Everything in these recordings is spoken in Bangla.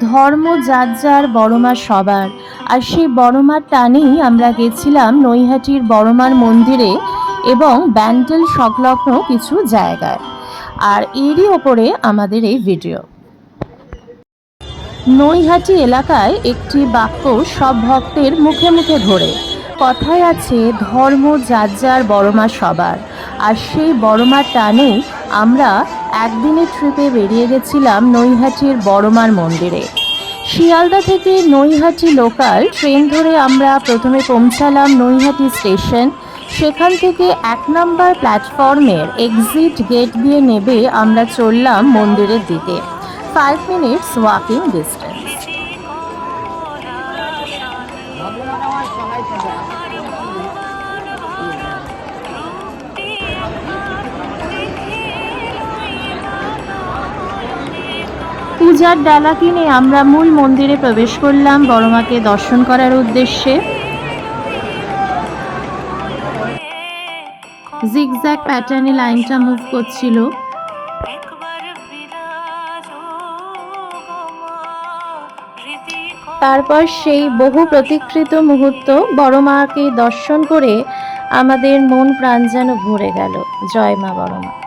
ধর্ম যার যার বড়মা সবার। আর সেই বড়মার টানেই আমরা গেছিলাম নৈহাটির বড়মার মন্দিরে এবং ব্যান্ডেল সংলগ্ন কিছু জায়গায়। আর এরই ওপরে আমাদের এই ভিডিও। নৈহাটি এলাকায় একটি বাক্য সব ভক্তের মুখে মুখে ধরে কথায় আছে, ধর্ম যার যার বড়মা সবার। আর সেই বড়মার টানে আমরা একদিনের ট্রিপে বেরিয়ে গেছিলাম নৈহাটির বড়মার মন্দিরে। শিয়ালদা থেকে নৈহাটি লোকাল ট্রেন ধরে আমরা প্রথমে পৌঁছালাম নৈহাটি স্টেশন সেখান থেকে এক নম্বর প্ল্যাটফর্মের এক্সিট গেট দিয়ে নেবে আমরা চললাম মন্দিরের দিকে। ফাইভ মিনিটস ওয়াকিং ডিস্টেন্স পূজার ডালা কিনে আমরা মূল মন্দিরে প্রবেশ করলাম বড়মাকে দর্শন করার উদ্দেশ্যে। জিগজ্যাগ প্যাটার্নে লাইনটা মুভ করছিল। তারপর সেই বহু প্রতীক্ষিত মুহূর্ত বড় মাকে দর্শন করে আমাদের মন প্রাণ যেন ভরে গেল। জয় মা বড় মা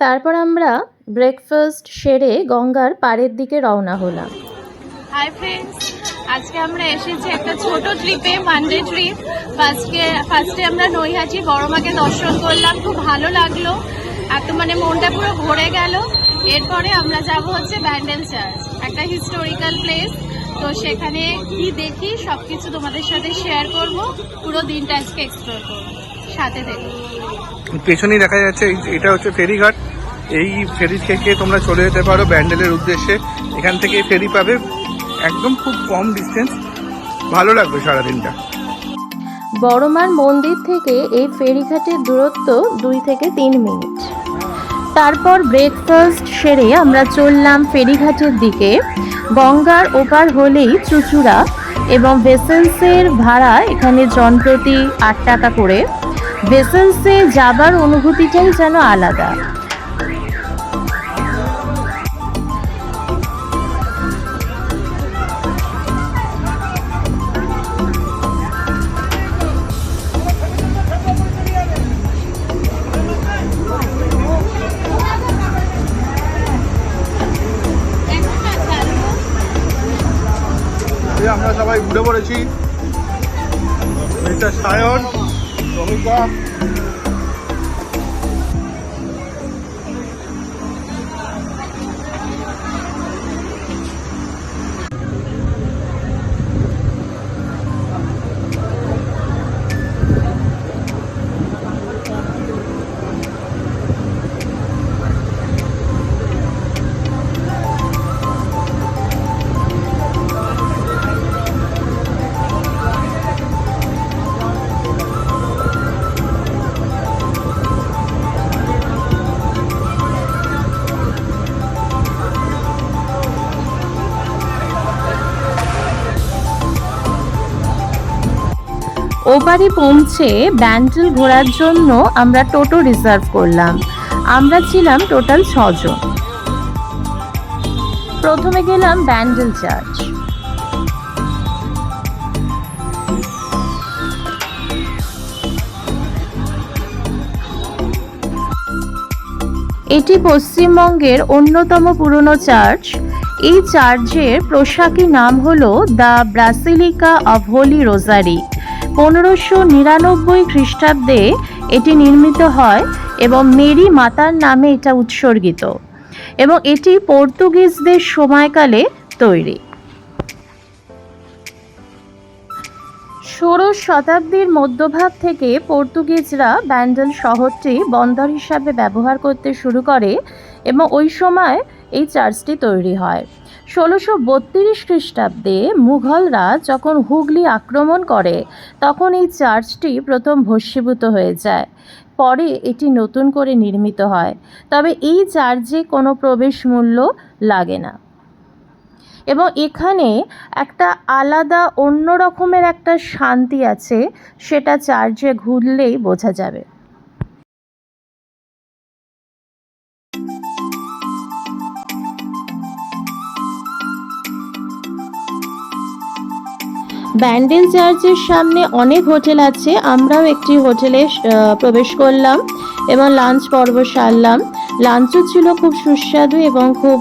তারপর আমরা ব্রেকফাস্ট সেরে গঙ্গার পাড়ের দিকে রওনা হলাম। হাই ফ্রেন্ডস আজকে আমরা এসেছি একটা ছোট ট্রিপে ওয়ান ডে ট্রিপ ফার্স্টে ফার্স্টে আমরা নৈহাটি বড়মাকে দর্শন করলাম খুব ভালো লাগল। এত মানে মনটা পুরো ভরে গেল। এরপরে আমরা যাব হচ্ছে ব্যান্ডেল চার্চ একটা হিস্টোরিক্যাল প্লেস তো সেখানে কি দেখি সব কিছু তোমাদের সাথে শেয়ার করব। পুরো দিনটা আজকে এক্সপ্লোর করব। সাথে দেখো। পেছনেই দেখা যাচ্ছে এটা হচ্ছে ফেরিঘাট। এই ফেরি থেকে তোমরা চলে যেতে পারো ব্যান্ডেলের উদ্দেশ্যে। এখান থেকে ফেরি পাবে। একদম খুব কম ডিস্টেন্স ভালো লাগবে সারাদিনটা। বড়মার মন্দির থেকে এই ফেরিঘাটের দূরত্ব দুই থেকে তিন মিনিট। তারপর ব্রেকফাস্ট সেরে আমরা চললাম ফেরিঘাটের দিকে। গঙ্গার ওপার হলেই চুচুড়া এবং ভেসেলসের ভাড়া এখানে জনপ্রতি আট টাকা করে। ভেসেলসে যাবার অনুভূতিটাই যেন আলাদা। মিস্টার সায়ন শ্রমিকা। ওপারে পৌঁছে ব্যান্ডেল ঘোরার জন্য আমরা টোটো রিজার্ভ করলাম। আমরা ছিলাম টোটাল ছজন। প্রথমে গেলাম ব্যান্ডেল চার্চ। এটি পশ্চিমবঙ্গের অন্যতম পুরনো চার্চ। এই চার্চের প্রশাকী নাম হলো the basilica of holy rosary. পনেরোশো নিরানব্বই খ্রিস্টাব্দে এটি নির্মিত হয় এবং মেরি মাতার নামে এটা উৎসর্গিত এবং এটি পর্তুগিজদের সময়কালে তৈরি। ষোড়শ শতাব্দীর মধ্যভাগ থেকে পর্তুগিজরা ব্যান্ডেল শহরটি বন্দর হিসাবে ব্যবহার করতে শুরু করে এবং ওই সময় এই চার্চটি তৈরি হয়। ষোলোশো বত্রিশ খ্রিস্টাব্দে মুঘলরা যখন হুগলি আক্রমণ করে, তখন এই চার্চটি প্রথম ভস্মীভূত হয়ে যায়। পরে এটি নতুন করে নির্মিত হয়। তবে এই চার্চে কোনো প্রবেশ মূল্য লাগে না। এবং এখানে একটা আলাদা, অন্য রকমের একটা শান্তি আছে, সেটা চার্চে ঘুরলেই বোঝা যাবে। ব্যান্ডেল চার্চের সামনে অনেক হোটেল আছে, আমরাও একটি হোটেলে প্রবেশ করলাম এবং লাঞ্চ পর্ব সারলাম। লাঞ্চও ছিল খুব সুস্বাদু এবং খুব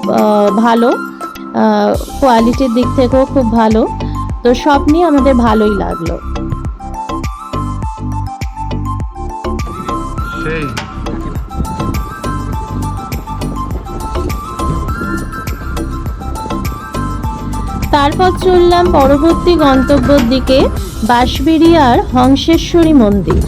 ভালো কোয়ালিটির দিক থেকেও খুব ভালো। তো সব নিয়ে আমাদের ভালোই লাগল। সেই। তারপর চললাম পরবর্তী গন্তব্যের দিকে বাঁশবেড়িয়ার হংসেশ্বরী মন্দির।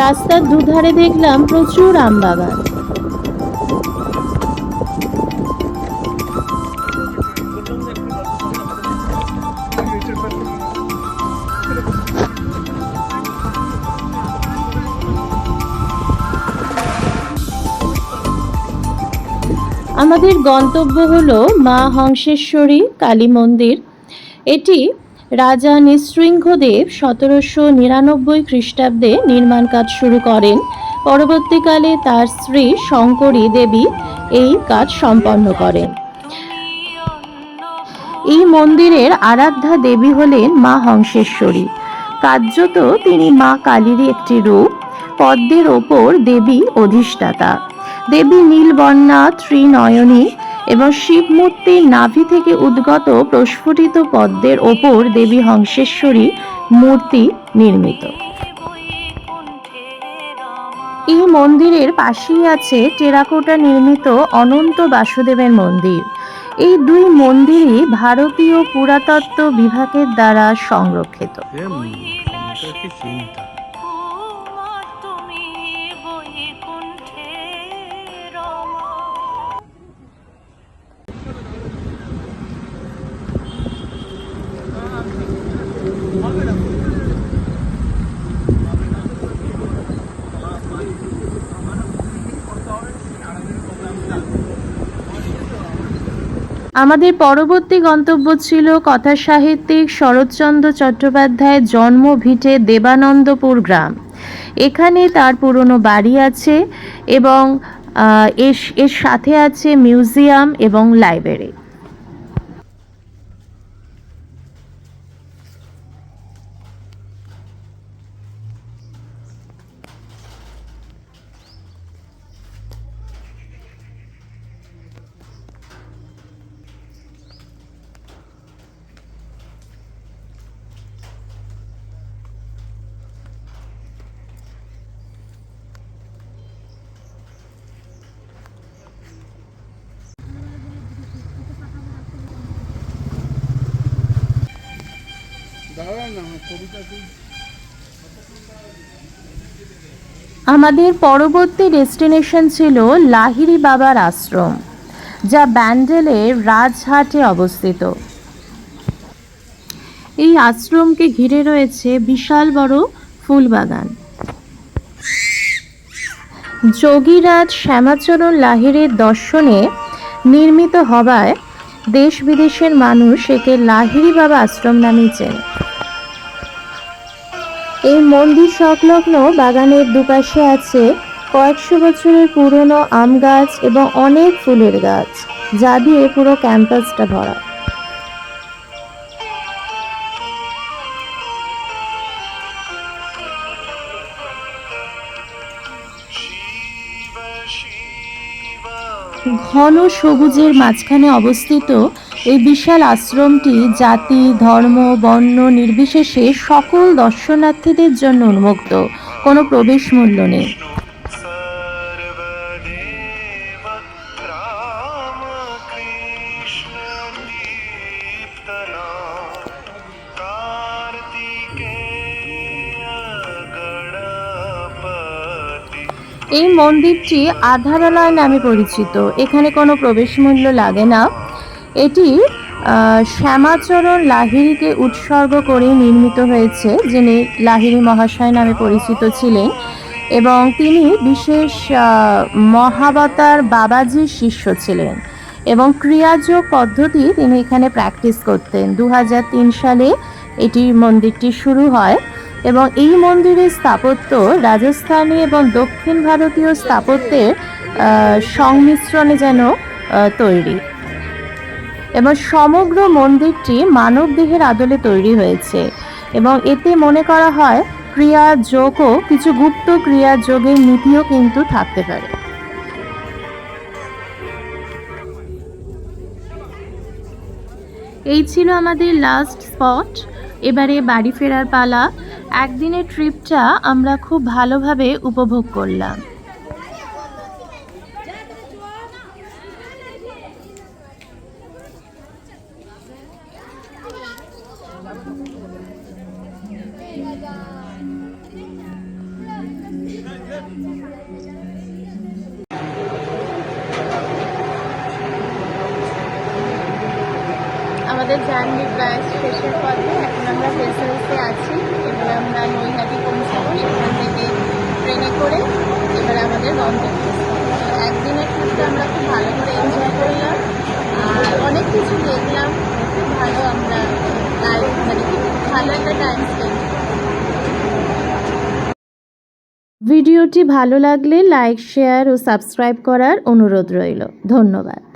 রাস্তার দুধারে দেখলাম প্রচুর আম বাগান। আমাদের গন্তব্য হলো মা হংসেশ্বরী কালী মন্দির। এটি রাজা নৃসিংহদেব সতেরোশো নিরানব্বই খ্রিস্টাব্দে নির্মাণ কাজ শুরু করেন। পরবর্তীকালে তার স্ত্রী শঙ্করী দেবী এই কাজ সম্পন্ন করেন। এই মন্দিরের আরাধ্যা দেবী হলেন মা হংসেশ্বরী। কার্যত তিনি মা কালীরই একটি রূপ, পদ্মের ওপর দেবী অধিষ্ঠাতা। দেবী নীলবর্ণা, ত্রিনয়নী এবং শিব মূর্তির নাভি থেকে উদ্গত প্রস্ফুটিত পদ্মের ওপর দেবী হংসেশ্বরী মূর্তি নির্মিত। এই মন্দিরের পাশেই আছে টেরাকোটা নির্মিত অনন্ত বাসুদেবের মন্দির। এই দুই মন্দিরই ভারতীয় পুরাতত্ত্ব বিভাগের দ্বারা সংরক্ষিত। আমাদের পরবর্তী গন্তব্য ছিল কথা সাহিত্যিক শরৎচন্দ্র চট্টোপাধ্যায়ের জন্মভিটে দেবানন্দপুর গ্রাম। এখানে তার পুরনো বাড়ি আছে এবং এর সাথে আছে মিউজিয়াম এবং লাইব্রেরি। আমাদের পরবর্তী ডেস্টিনেশন ছিল লাহিড়ি বাবার আশ্রম, যা ব্যান্ডেলের রাজহাটে অবস্থিত। এই আশ্রমকে ঘিরে রয়েছে বিশাল বড় ফুলবাগান। যোগীরাজ শ্যামাচরণ লাহিড়ির দর্শনে নির্মিত হওয়ায় দেশ বিদেশের মানুষ একে লাহিড়ি বাবা আশ্রম নামেই চেনে। এই মন্দির সংলগ্ন বাগানের দুপাশে আছে কয়েকশো বছরের পুরনো আম গাছ এবং অনেক ফুলের গাছ, যা দিয়ে পুরো ক্যাম্পাসটা ভরা। ঘন সবুজের মাঝখানে অবস্থিত এই বিশাল আশ্রমটি জাতি, ধর্ম, বর্ণ নির্বিশেষে সকল দর্শনার্থীদের জন্য উন্মুক্ত। কোনো প্রবেশ মূল্য নেই। এই মন্দিরটি আধারালয় নামে পরিচিত। এখানে কোনো প্রবেশ মূল্য লাগে না। এটি শ্যামাচরণ লাহিড়িকে উৎসর্গ করে নির্মিত হয়েছে, যিনি লাহিড়ি মহাশয় নামে পরিচিত ছিলেন এবং তিনি বিশেষ মহাবতার বাবাজির শিষ্য ছিলেন এবং ক্রিয়াযোগ পদ্ধতি তিনি এখানে প্র্যাকটিস করতেন। দু হাজার তিন সালে এটি মন্দিরটি শুরু হয়। এবং এই মন্দিরের স্থাপত্য রাজস্থানী এবং দক্ষিণ ভারতীয় স্থাপত্যের সংমিশ্রণে যেন তৈরি। এবং সমগ্র মন্দিরটি মানব দেহের আদলে তৈরি হয়েছে। এবং এতে মনে করা হয়, ক্রিয়া যোগও কিছু গুপ্ত ক্রিয়া যোগের নীতিও কিন্তু থাকতে পারে। এই ছিল আমাদের লাস্ট স্পট এবারে বাড়ি ফেরার পালা। একদিনের ট্রিপটা আমরা খুব ভালোভাবে উপভোগ করলাম। আমাদের জার্নি প্রায় শেষের পথে এখন আমরা ভেসেলসে আছি। এবার আমরা নৈহাটি পৌঁছাবো সেখান থেকে ট্রেনে করে এবার আমাদের গন্তব্যস্থল একদিনের ট্রিপটা আমরা খুব ভালো করে এনজয় করলাম। আর অনেক কিছু দেখলাম। খুব ভালো আমরা টাইম মানে খুব ভালো একটা টাইম স্পেন্ড ভিডিওটি ভালো লাগলে লাইক শেয়ার ও সাবস্ক্রাইব করার অনুরোধ রইল। ধন্যবাদ।